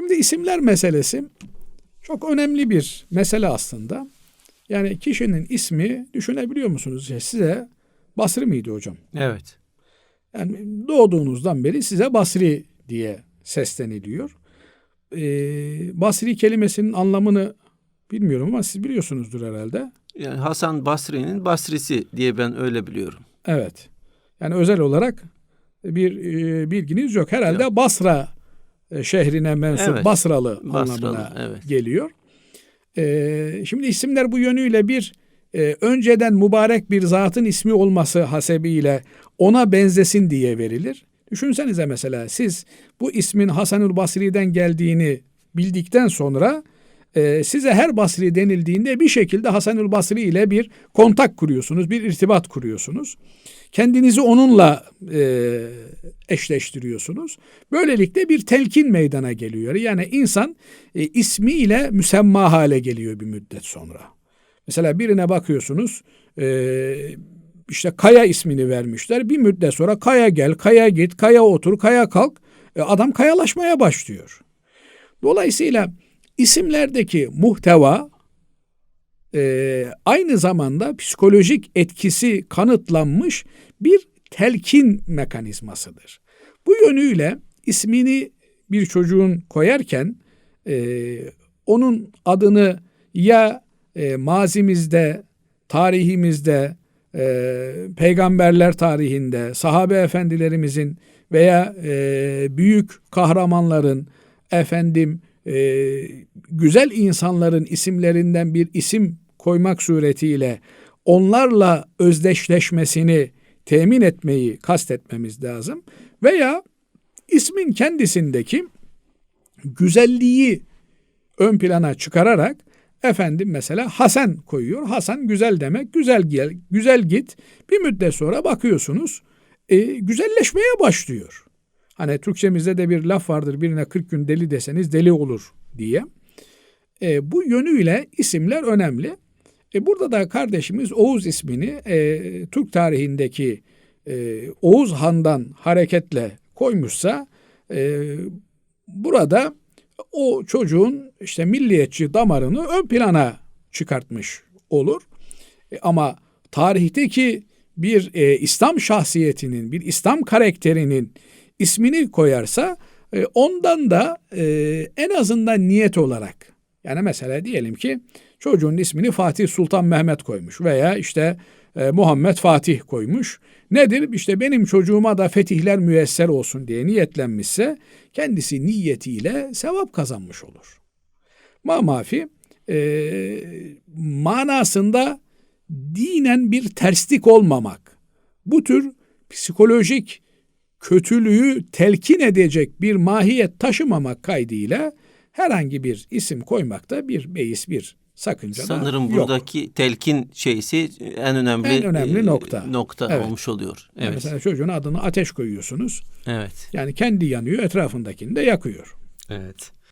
Şimdi isimler meselesi çok önemli bir mesele aslında. Yani kişinin ismi düşünebiliyor musunuz? Size Basri miydi hocam? Evet. Yani doğduğunuzdan beri size Basri diye sesleniliyor. Ee, Basri kelimesinin anlamını bilmiyorum ama siz biliyorsunuzdur herhalde. Yani Hasan Basri'nin Basrisi diye ben öyle biliyorum. Evet. Yani özel olarak bir e, bilginiz yok. Herhalde Basra e, şehrine mensup Evet. Basralı, Basralı, anlamına evet. geliyor. E, şimdi isimler bu yönüyle bir e, önceden mübarek bir zatın ismi olması hasebiyle ona benzesin diye verilir. Düşünsenize mesela siz bu ismin Hasanül Basri'den geldiğini bildikten sonra e, size her Basri denildiğinde bir şekilde Hasanül Basri ile bir kontak kuruyorsunuz, bir irtibat kuruyorsunuz. Kendinizi onunla e, eşleştiriyorsunuz. Böylelikle bir telkin meydana geliyor. Yani insan e, ismiyle müsemma hale geliyor bir müddet sonra. Mesela birine bakıyorsunuz e, işte Kaya ismini vermişler. Bir müddet sonra Kaya gel, Kaya git, Kaya otur, Kaya kalk. E, adam kayalaşmaya başlıyor. Dolayısıyla isimlerdeki muhteva e, aynı zamanda psikolojik etkisi kanıtlanmış bir telkin mekanizmasıdır. Bu yönüyle ismini bir çocuğun koyarken e, onun adını ya e, mazimizde, tarihimizde, e, peygamberler tarihinde, sahabe efendilerimizin veya e, büyük kahramanların, efendim e, güzel insanların isimlerinden bir isim koymak suretiyle onlarla özdeşleşmesini temin etmeyi kastetmemiz lazım. Veya ismin kendisindeki güzelliği ön plana çıkararak efendim mesela Hasan koyuyor. Hasan güzel demek. Güzel gel, güzel git. Bir müddet sonra bakıyorsunuz e, güzelleşmeye başlıyor. Hani Türkçemizde de bir laf vardır. Birine 40 gün deli deseniz deli olur diye. E, bu yönüyle isimler önemli. E, burada da kardeşimiz Oğuz ismini e, Türk tarihindeki e, Oğuz Han'dan hareketle koymuşsa e, burada o çocuğun işte milliyetçi damarını ön plana çıkartmış olur. E, ama tarihteki bir e, İslam şahsiyetinin, bir İslam karakterinin ismini koyarsa e, ondan da e, en azından niyet olarak yani mesela diyelim ki çocuğun ismini Fatih Sultan Mehmet koymuş veya işte e, Muhammed Fatih koymuş. Nedir? İşte benim çocuğuma da fetihler müyesser olsun diye niyetlenmişse kendisi niyetiyle sevap kazanmış olur. Ma mafi e, manasında dinen bir terslik olmamak. Bu tür psikolojik kötülüğü telkin edecek bir mahiyet taşımamak kaydıyla herhangi bir isim koymakta bir beis bir sakınca da Sanırım yok. buradaki telkin şeysi en önemli En önemli e, nokta. nokta Evet. olmuş oluyor. Yani Evet. Mesela çocuğun adını ateş koyuyorsunuz. Evet. Yani kendi yanıyor, etrafındakini de yakıyor. Evet.